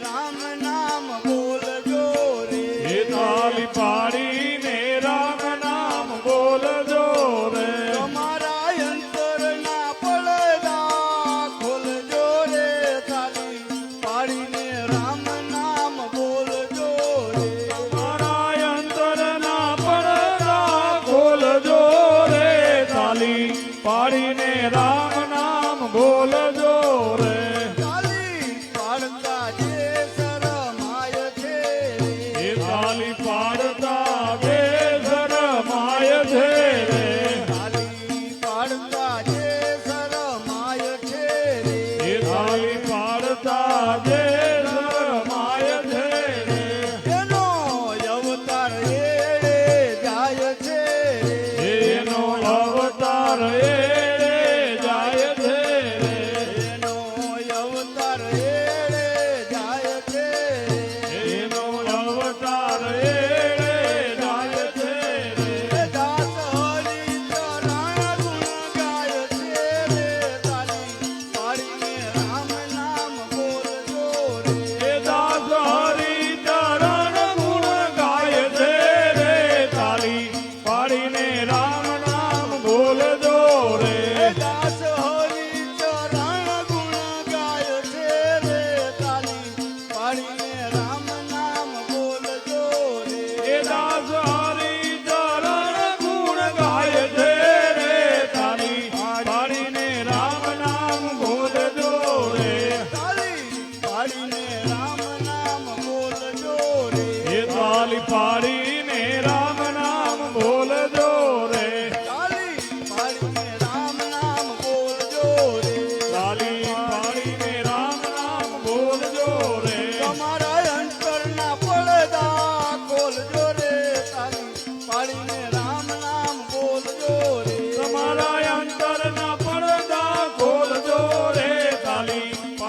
রাম আমি পারব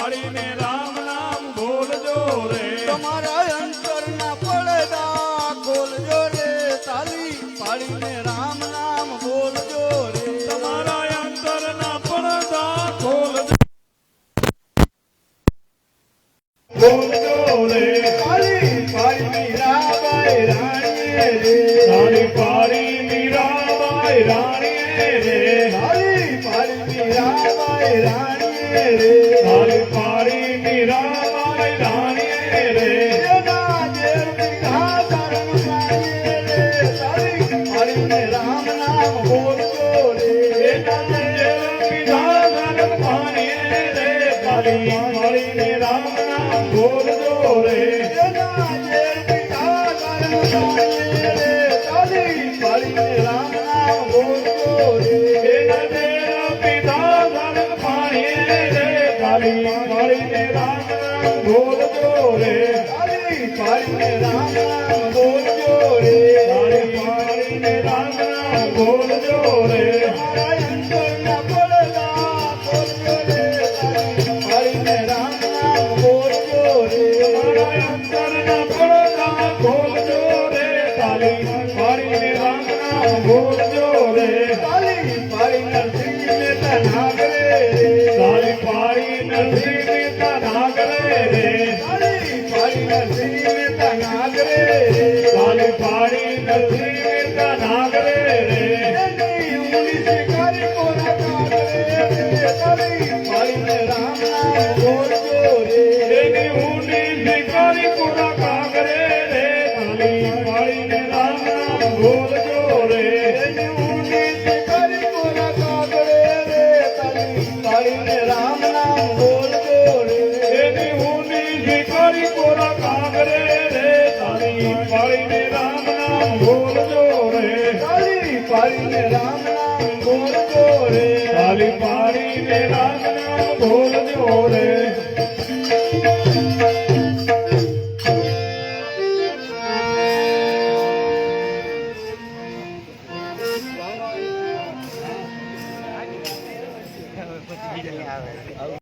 સંભાળીને રામ નામ બોલજો રે. તમારા અંતરના પડદા ખોલજો રે. તાલી પાડીને રામ નામ બોલજો રે. તમારા અંતરના પડદા ખોલજો. બોલજો રે. તાલી પાડીને Thank you. રામ તાલી પાડીને રામ નામ બોલજો રે